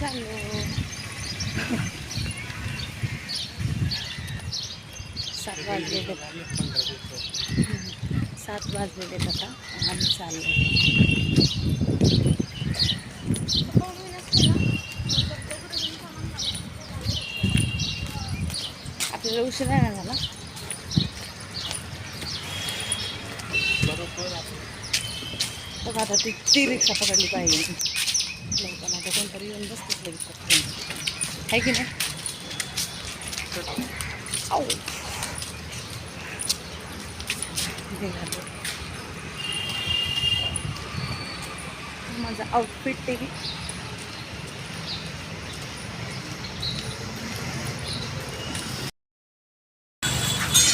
चाललो सात वाजलेले. सात वाजलेले आता. आम्ही चाललो. आपल्याला उशीर नाही ना झाला? बघा आता ती ती रिक्षा पकडली पाहिजे लवकर आता कोणतरी येऊन बसतेच लगेच पटकन आहे की नाही माझं माझा आउटफिट ते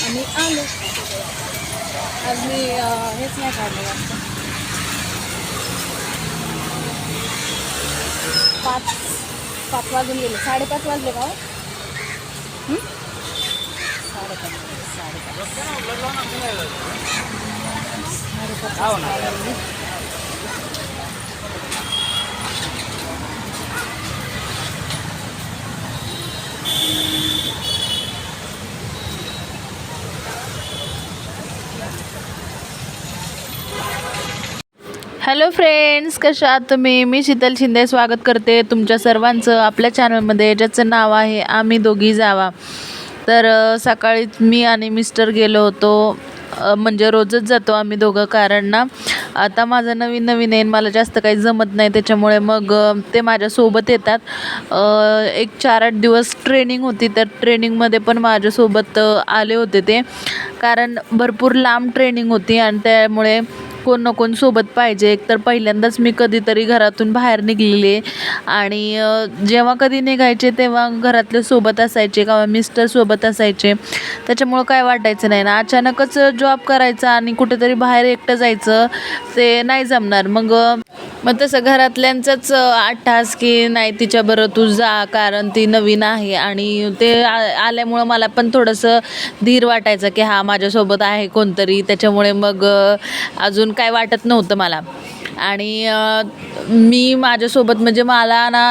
आणि आलो. आज मी हेच नाही काढलं पाच पाच वाजून गेले. साडेपाच वाजले का हो? साडेपाच. साडेपाच. साडेपाच. हॅलो फ्रेंड्स कशा आहात तुम्ही? मी शीतल शिंदे स्वागत करते तुमच्या सर्वांचं आपल्या चॅनलमध्ये ज्याचं नाव आहे आम्ही दोघी जावा. तर सकाळी मी आणि मिस्टर गेलो होतो. म्हणजे रोजच जातो आम्ही दोघं कारण ना आता माझं नवीन नवीन आहे मला जास्त काही जमत नाही. त्याच्यामुळे मग ते माझ्यासोबत येतात. एक चार आठ दिवस ट्रेनिंग होती तर ट्रेनिंगमध्ये पण माझ्यासोबत आले होते ते. कारण भरपूर लांब ट्रेनिंग होती आणि त्यामुळे कोण ना कोण सोबत पाहिजे. एकतर पहिल्यांदाच मी कधीतरी घरातून बाहेर निघलेले आणि जेव्हा कधी निघायचे तेव्हा घरातले सोबत असायचे किंवा मिस्टर सोबत असायचे. त्याच्यामुळं काय वाटायचं नाही ना. अचानकच जॉब करायचा आणि कुठेतरी बाहेर एकटं जायचं ते नाही जमणार. मग मग तसं घरातल्यांचंच आठास की नाही तिच्याबरोबर तू जा कारण ती नवीन आहे आणि ते आ- आल्यामुळं मला पण थोडंसं धीर वाटायचं की हा माझ्यासोबत आहे कोणतरी. त्याच्यामुळे मग अजून काय वाटत नव्हतं मला. आणि मी माझ्यासोबत म्हणजे मला ना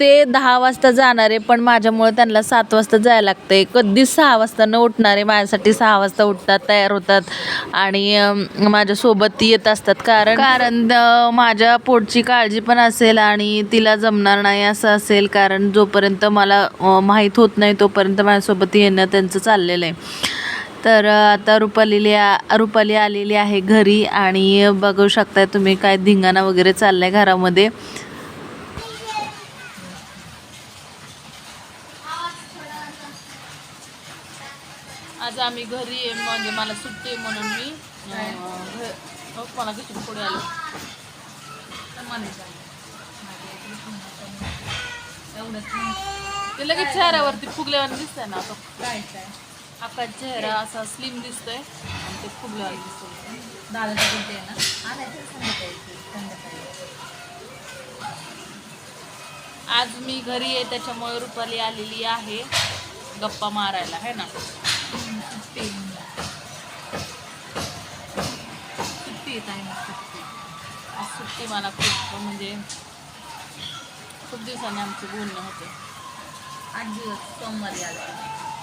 ते दहा वाजता जाणारे पण माझ्यामुळे त्यांना सात वाजता जायला लागतंय. कधीच सहा वाजता न उठणारे माझ्यासाठी सहा वाजता उठतात तयार होतात. आणि माझ्यासोबत येत असतात. कारण कारण माझ्या पोटची काळजी पण असेल आणि तिला जमणार नाही असं असेल. कारण जोपर्यंत मला माहीत होत नाही तोपर्यंत माझ्यासोबत येणं त्यांचं चाललेलं आहे. तर आता रुपालीली रुपाली आलेली आहे घरी. आणि बघू शकताय तुम्ही काय धिंगाणा वगैरे चाललाय घरामध्ये. आज आम्ही घरी आहे म्हणजे मला सुट्टी आहे म्हणून मी घ- हो, मला किती पुढे आलो. ते लगेच चेहऱ्यावरती फुगल्यावर दिसतंय ना आता आपला चेहरा असा स्लिम दिसतोय आणि ते फुगल्यावर दिसतोय. आज मी घरी आहे त्याच्यामुळे रुपाली आलेली आहे गप्पा मारायला है ना? येत आहे सुट्टी आज सुट्टी मला खूप म्हणजे खूप दिवसांनी आमचे बोलणं होते. आठ दिवस सोमवारी आले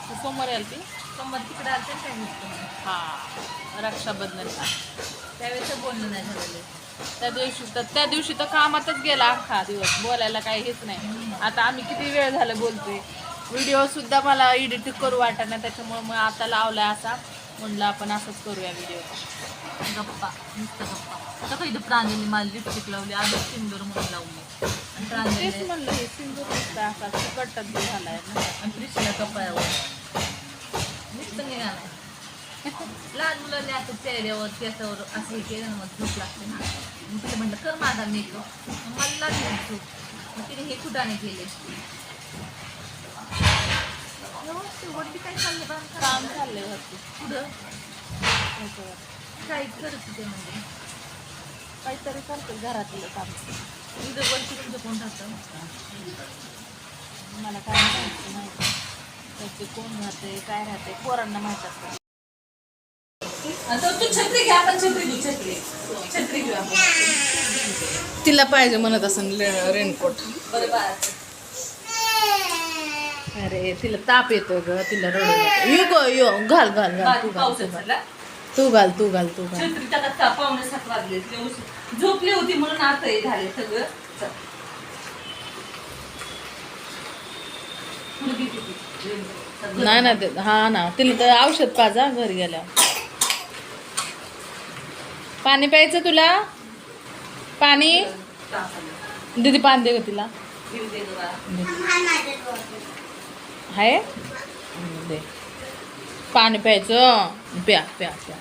तू सोमवारी आली ती सोमवार तिकडे आलते मिस्टर हां रक्षाबंधनला. त्यावेळेस बोलणं नाही झालेलं. त्या दिवशी तर त्या दिवशी तर कामातच गेला अख्खा दिवस. बोलायला काही हेच नाही. आता आम्ही किती वेळ झालं बोलतोय. व्हिडिओ सुद्धा मला एडिट करू वाटत नाही त्याच्यामुळे मग आता लावलाय असा. म्हणलं आपण असंच करूया व्हिडिओ गप्पा नुसतं गप्पा. आता काही प्रांजली मला लिपस्टिक लावली आधी सिंदूर म्हणून लावली आणि प्रांजली म्हणलं हे सिंदूर नुसतं असा चिकटच झालाय ना. आणि प्रिशला कपाळावर नुसतं निघालाय लहान मुलांनी असं चेहऱ्यावर केसावर असं हे केलं ना मग झोप लागते ना. मग तिला म्हटलं कर माझा मेकअप मला लागली झोप. मग तिने हे कुठाने केले. वरती काय चाललं बा काम चाललंय वरती पुढं ह्याच्यावर. काय करत होते म्हणजे काहीतरी करते घरातलं काम वरती तुमचं कोण राहतं मला काय माहिती माहिती त्याचे कोण राहते काय राहते पोरांना माहीत असतं तिला पाहिजे म्हणत असेल रेनकोट बरं बाळा अरे तिला ताप येतो ग तिला रडू यो गो यो घाल घाल घाल तू घाल पाऊस तू घाल. तू घाल तू घाल तू घाल. छत्री सात वाजले झोपली होती म्हणून आता हे झाले सगळं. नाही ना ते हा ना. तिला तर औषध पाजा घरी गेल्यावर. पाणी प्यायचं तुला? पाणी. दीदी पाणी दे ग तिला. आहे. दे. पाणी प्यायचं. प्या प्या प्या.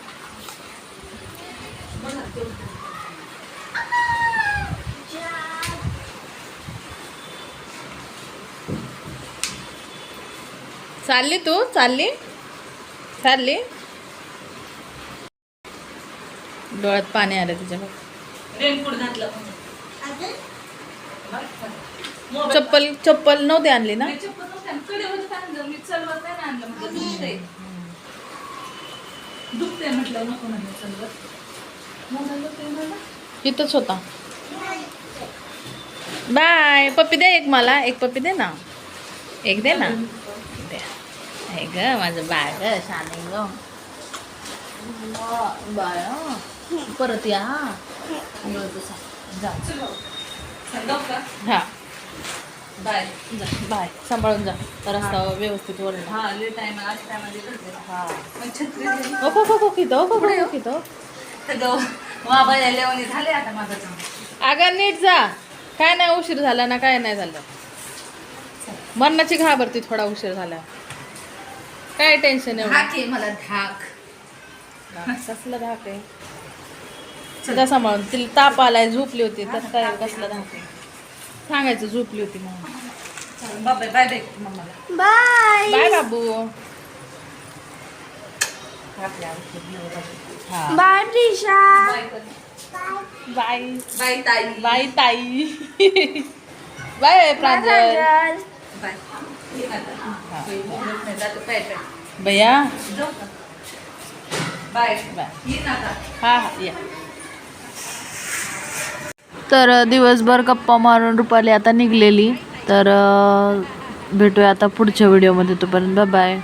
चालली तू? चालली? चालली? डोळ्यात पाणी आलं तिच्या बघ. रेनकोट घातलं. चप्पल चप्पल नव्हती आणली ना? आणली. कडेवरच आणलं. मी चलवत नाही ना आणलं म्हटलं दुखतंय. दुखतंय म्हटलं नको चलवत. मोबाईल दुखतंय मला. इथंच होता. बाय पप्पी दे एक मला एक पप्पी दे ना. एक दे ना. दे. हे ग माझं बाळ ग शाने ग. बाळ परत या हा. बाय. जा बाय. सांभाळून जा. रस्ता व्यवस्थित वरला हा लय टाइम आज टायमाला हा. पण छत्री कितो झाले आता माझं काम. अगं नीट जा. काय नाही उशीर झाला ना काय नाही झालं. मरणाची घाबरती थोडा उशीर झाला. काय टेन्शन एवढं? धाक मला धाक कसलं धाक आहे? सांभाळून. तिला ताप आलाय झोपली होती. तर काय कसलं धाक आहे. सांगायचं झोपली होती म्हणून चल, बाय बाय बाय मम्माला. बाय. बाय बाबू. हा. Bye Prisha. Bye. Bye. Bye ताई. बाय ताई. बाय प्रांजल. भैया? बाय. बाय. हा हा या. तर दिवसभर गप्पा मारून रुपाली आता निघलेली. तर भेटूया आता पुढच्या व्हिडिओमध्ये तोपर्यंत. बाय